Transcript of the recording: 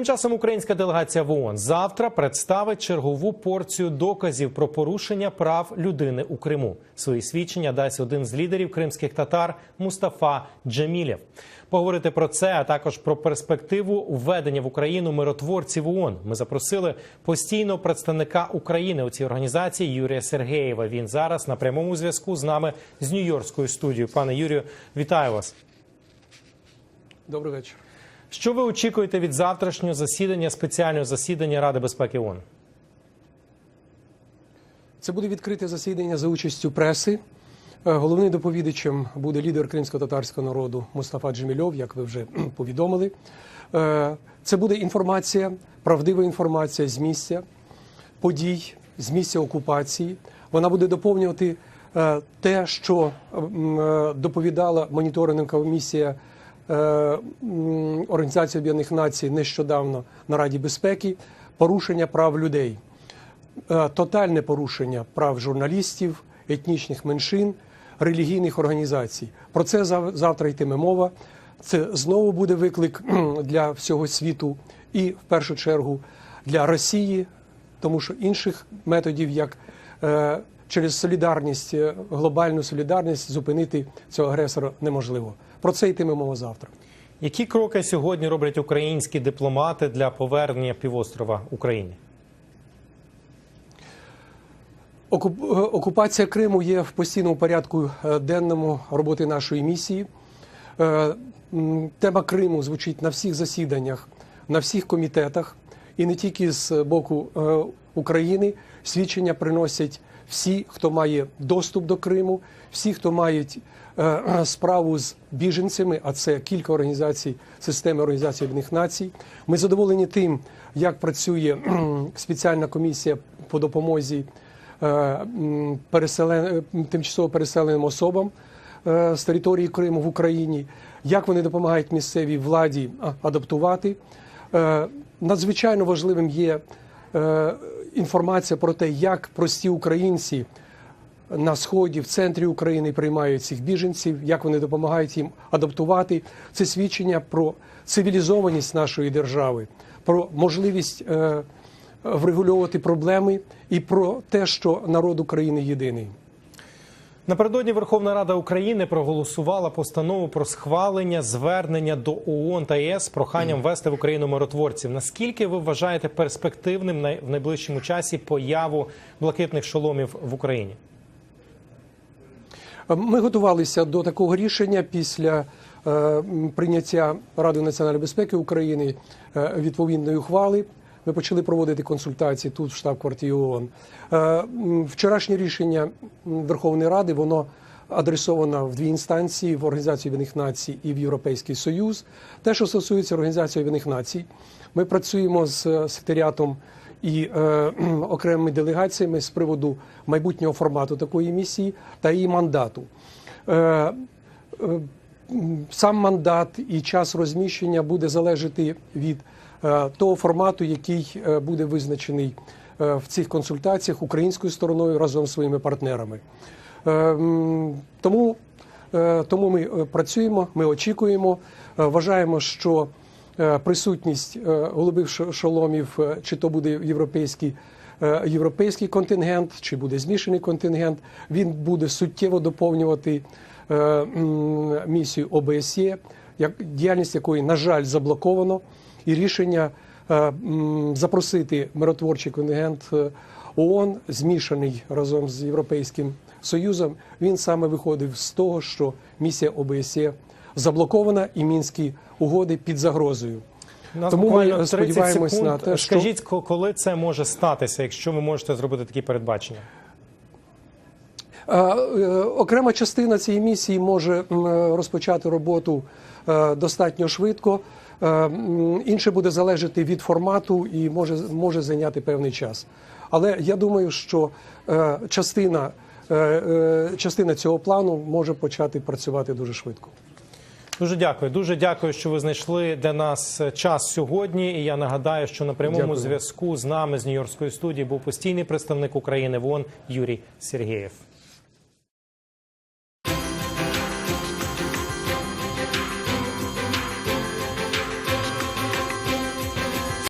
Тим часом українська делегація в ООН завтра представить чергову порцію доказів про порушення прав людини у Криму. Свої свідчення дасть один з лідерів кримських татар Мустафа Джемілєв. Поговорити про це, а також про перспективу введення в Україну миротворців ООН. Ми запросили постійного представника України у цій організації Юрія Сергеєва. Він зараз на прямому зв'язку з нами з Нью-Йоркською студією. Пане Юрію, вітаю вас. Добрий вечір. Що ви очікуєте від завтрашнього засідання спеціального засідання Ради безпеки ООН? Це буде відкрите засідання за участю преси. Е, Головним доповідачем буде лідер кримсько-татарського народу Мустафа Джемільов, як ви вже повідомили. Е, Це буде інформація, правдива інформація з місця подій, з місця окупації. Вона буде доповнювати е, те, що доповідала моніторингова комісія е, м, Організації Об'єднаних Націй нещодавно на Раді безпеки, порушення прав людей. Е, тотальне порушення прав журналістів, етнічних меншин, релігійних організацій. Про це зав- завтра йтиме мова. Це знову буде виклик для всього світу і в першу чергу для Росії, тому що інших методів, як е, через солідарність, е, глобальну солідарність, зупинити цього агресора неможливо. Про це йтиме мова завтра. Які кроки сьогодні роблять українські дипломати для повернення півострова Україні? Е, Окупація Криму є в постійному порядку е, денному роботи нашої місії. Е, Тема Криму звучить на всіх засіданнях, на всіх комітетах, і не тільки з боку України. Свідчення приносять всі, хто має доступ до Криму, всі, хто мають е, справу з біженцями, а це кілька організацій системи Організації Об'єднаних Націй. Ми задоволені тим, як працює спеціальна комісія по допомозі е, переселен... тимчасово переселеним особам е, з території Криму в Україні, як вони допомагають місцевій владі адаптувати. Е, Надзвичайно важливим є е, інформація про те, як прості українці на сході, в центрі України приймають цих біженців, як вони допомагають їм адаптувати. Це свідчення про цивілізованість нашої держави, про можливість е, врегульовувати проблеми і про те, що народ України єдиний. Напередодні Верховна Рада України проголосувала постанову про схвалення звернення до ООН та ЄС з проханням ввести в Україну миротворців. Наскільки ви вважаєте перспективним в найближчому часі появу блакитних шоломів в Україні? Ми готувалися до такого рішення після е, прийняття Ради національної безпеки України е, відповідної ухвали. Ми почали проводити консультації тут, в штаб-квартирі ООН. Е, Вчорашнє рішення Верховної Ради воно адресовано в дві інстанції в Організацію Об'єднаних Націй і в Європейський Союз. Те, що стосується Організації Об'єднаних Націй, ми працюємо з е, секретаріатом і е, окремими делегаціями з приводу майбутнього формату такої місії та її мандату. Е, е, Сам мандат і час розміщення буде залежати від е, того формату, який е, буде визначений е, в цих консультаціях українською стороною разом з своїми партнерами. Тому, тому ми працюємо, ми очікуємо, вважаємо, що присутність голубих шоломів, чи то буде європейський, європейський контингент, чи буде змішаний контингент, він буде суттєво доповнювати е, місію ОБСЄ, діяльність якої, на жаль, заблоковано, і рішення е, запросити миротворчий контингент е, ООН, змішаний разом з Європейським Союзом, він саме виходив з того, що місія ОБСЄ заблокована і мінські угоди під загрозою. Нас Тому ми, буквально 30 сподіваємось секунд. на те, що- Скажіть, ко- коли це може статися, якщо ви можете зробити такі передбачення? Е, Окрема частина цієї місії може розпочати роботу е, достатньо швидко. Е, Інше буде залежати від формату і може, може зайняти певний час. Але я думаю, що частина, частина цього плану може почати працювати дуже швидко. Дуже дякую. Дуже дякую, що ви знайшли для нас час сьогодні. І я нагадаю, що на прямому Дякую. зв'язку з нами з Нью-Йоркської студії був постійний представник України в ООН Юрій Сергієв.